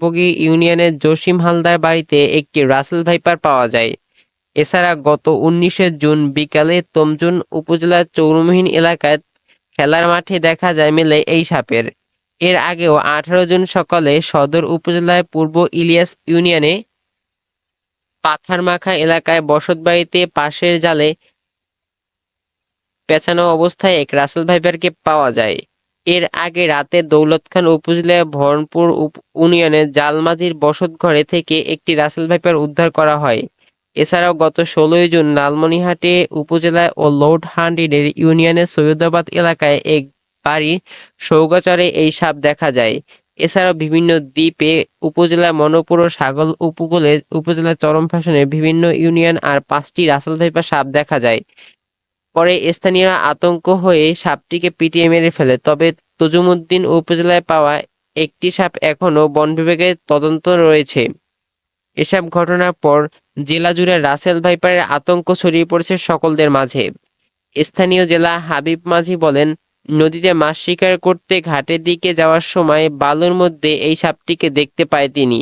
বগি ইউনিয়নের জসিম হালদার বাড়িতে একটি রাসেল ভাইপার পাওয়া যায়। এছাড়া গত উনিশে জুন বিকালে তমজুন উপজেলার চৌরমহীন এলাকায় খেলার মাঠে দেখা যায় মেলে এই সাপের। এর আগেও আঠারো জুন সকালে সদর উপজেলায় পূর্ব ইলিয়াস ইউনিয়নে পাথারমাখা এলাকায় বসতবাড়িতে পাশের জালে পেঁচানো অবস্থায় এক রাসেল ভাইপারকে পাওয়া যায়। এর আগে রাতে দৌলত খান উপজেলার ভরণপুর ইউনিয়নের জালমাঝির বসত ঘরে থেকে একটি রাসেল ভাইপার উদ্ধার করা হয়। এছাড়াও গত ষোলোই জুন লালমনিহাটে উপজেলায় ও লর্ড হান্ডিডের ইউনিয়নের সৈয়দাবাদ এলাকায় এক বাড়ি সৌগাচরে এই সাপ দেখা যায়। এছাড়াও বিভিন্ন দ্বীপে উপজেলা মনপুর ও সাগল উপকূলে উপজেলার চরম ফ্যাশনে বিভিন্ন ইউনিয়ন আর পাঁচটি রাসেল ভাইপার সাপ দেখা যায়। পরে স্থানীয়রা আতঙ্ক হয়ে সাপটিকে পিটিয়ে মেরে ফেলে। তবে তজুমুদ্দিন উপজেলায় পাওয়া একটি সাপ এখনও বন বিভাগের তদন্ত রয়েছে। এসব ঘটনার পর জেলা জুড়ে রাসেল ভাইপারের আতঙ্ক ছড়িয়ে পড়েছে সকলদের মাঝে। স্থানীয় জেলা হাবিব মাঝি বলেন, নদীতে মাছ শিকার করতে ঘাটের দিকে যাওয়ার সময় বালুর মধ্যে এই সাপটিকে দেখতে পায় তিনি।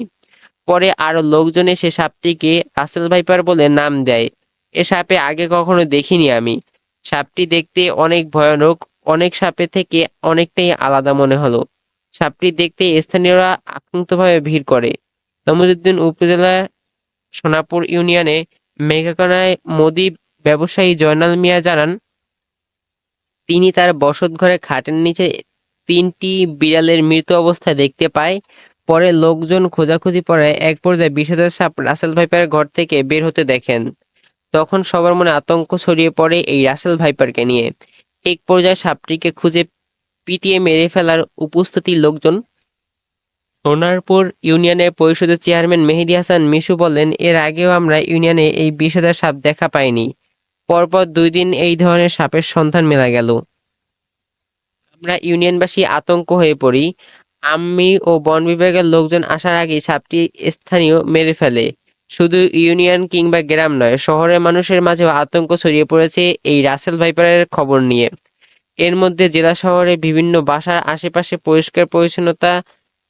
পরে আরও লোকজন এসে সাপটিকে রাসেল ভাইপার বলে নাম দেয়। এ সাপে আগে কখনো দেখিনি আমি। সাপটি দেখতে অনেক ভয়ানক, অনেক সাপের থেকে অনেকটাই আলাদা মনে হলো। সাপটি দেখতে স্থানীয়রা আক্রান্তভাবে ভিড় করে। তমজুদ্দিন উপজেলা সোনাপুর ইউনিয়নে মেঘাকানায় মোদি ব্যবসায়ী জয়নাল মিয়া জানান, তিনি তার বসত ঘরে খাটের নিচে তিনটি বিড়ালের মৃত অবস্থায় দেখতে পায়। পরে লোকজন খোঁজাখুঁজি পরে এক পর্যায়ে বিষধর সাপ রাসেল ভাইপার ঘর থেকে বের হতে দেখেন। তখন সবার মনে আতঙ্ক ছড়িয়ে পড়ে এই রাসেল ভাইপারকে নিয়ে। এক পর্যায়ে সাপটিকে খুঁজে পিটিয়ে মেরে ফেলার উপস্থিতি লোকজন। সোনারপুর ইউনিয়নের পরিষদের চেয়ারম্যান মেহেদি হাসান মিশু বলেন, এর আগেও আমরা ইউনিয়নে এই বিষধর সাপ দেখা পাইনি। পরপর দুই দিন এই ধরনের সাপের সন্ধান মেলা গেল। আমরা ইউনিয়নবাসী আতঙ্ক হয়ে পড়ি। আম্মি ও বন বিভাগের লোকজন আসার আগে সাপটি স্থানীয় মেরে ফেলে। শুধু ইউনিয়ন কিংবা গ্রাম নয়, শহরের মানুষের মাঝেও আতঙ্ক ছড়িয়ে পড়েছে এই রাসেল ভাইপারের খবর নিয়ে। এর মধ্যে জেলা শহরে বিভিন্ন বাসার আশেপাশে পরিষ্কার পরিচ্ছন্নতা,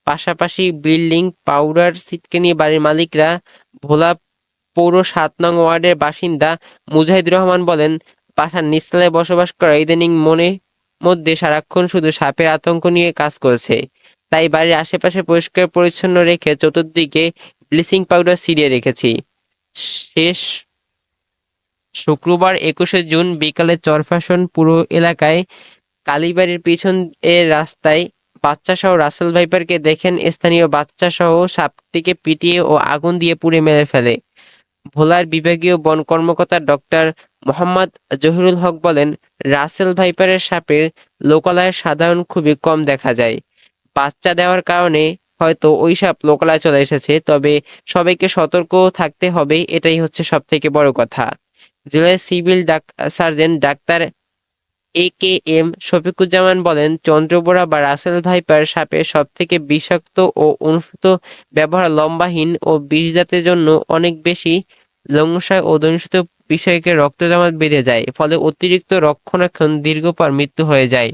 পাশাপাশি বিল্ডিং, পাউডার সিটকেনি বাড়ির মালিকরা, ভোলা পৌর সাত নং ওয়ার্ডের বাসিন্দা মুজাহিদুর রহমান বলেন, বাসার নিচতলায় বসবাস করা ইদানিং মনে মধ্যে সারাক্ষণ শুধু সাপের আতঙ্ক নিয়ে কাজ করছে। তাই বাড়ির আশেপাশে পরিষ্কার পরিচ্ছন্ন রেখে চতুর্দিকে ব্লিচিং পাউডার ছিটিয়ে রেখেছি। শেষ শুক্রবার একুশে জুন বিকালে চরফ্যাশন পুরো এলাকায় কালীবাড়ির পিছন এর রাস্তায় বাচ্চা সহ রাসেল ভাইপারকে দেখেন স্থানীয় বাচ্চা সহ সাপটিকে পিটিয়ে ও আগুন দিয়ে পুড়ে মেরে ফেলে। ভোলার বিভাগীয় বন কর্মকর্তা ডক্টর মোহাম্মদ জহিরুল হক বলেন, রাসেল ভাইপারের সাপের লোকালয়ে সাধারণ খুবই কম দেখা যায়। বাচ্চা দেওয়ার কারণে হয়তো ওই সাপ লোকালয়ে চলে এসেছে, তবে সবাইকে সতর্ক থাকতে হবে, এটাই হচ্ছে সব থেকে বড় কথা। জেলার civil surgeon doctor A K M Shafiquzzaman বলেন, চন্দ্রবোরা বা রাসেল ভাইপার সাপের সব থেকে বিষাক্ত ও অনুসূত ব্যবহার লম্বাহীন ও বিষজাতের জন্য অনেক বেশি লংসায় ও দনুষিত বিষয়কে রক্ত জমাট বেঁধে যায়, ফলে অতিরিক্ত রক্ষণাক্ষণ দীর্ঘপর মৃত্যু হয়ে যায়।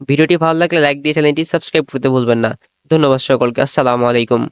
ভিডিওটি ভালো লাগলে লাইক দিয়ে চ্যানেলটি সাবস্ক্রাইব করতে ভুলবেন না। ধন্যবাদ সকলকে। আসসালামু আলাইকুম।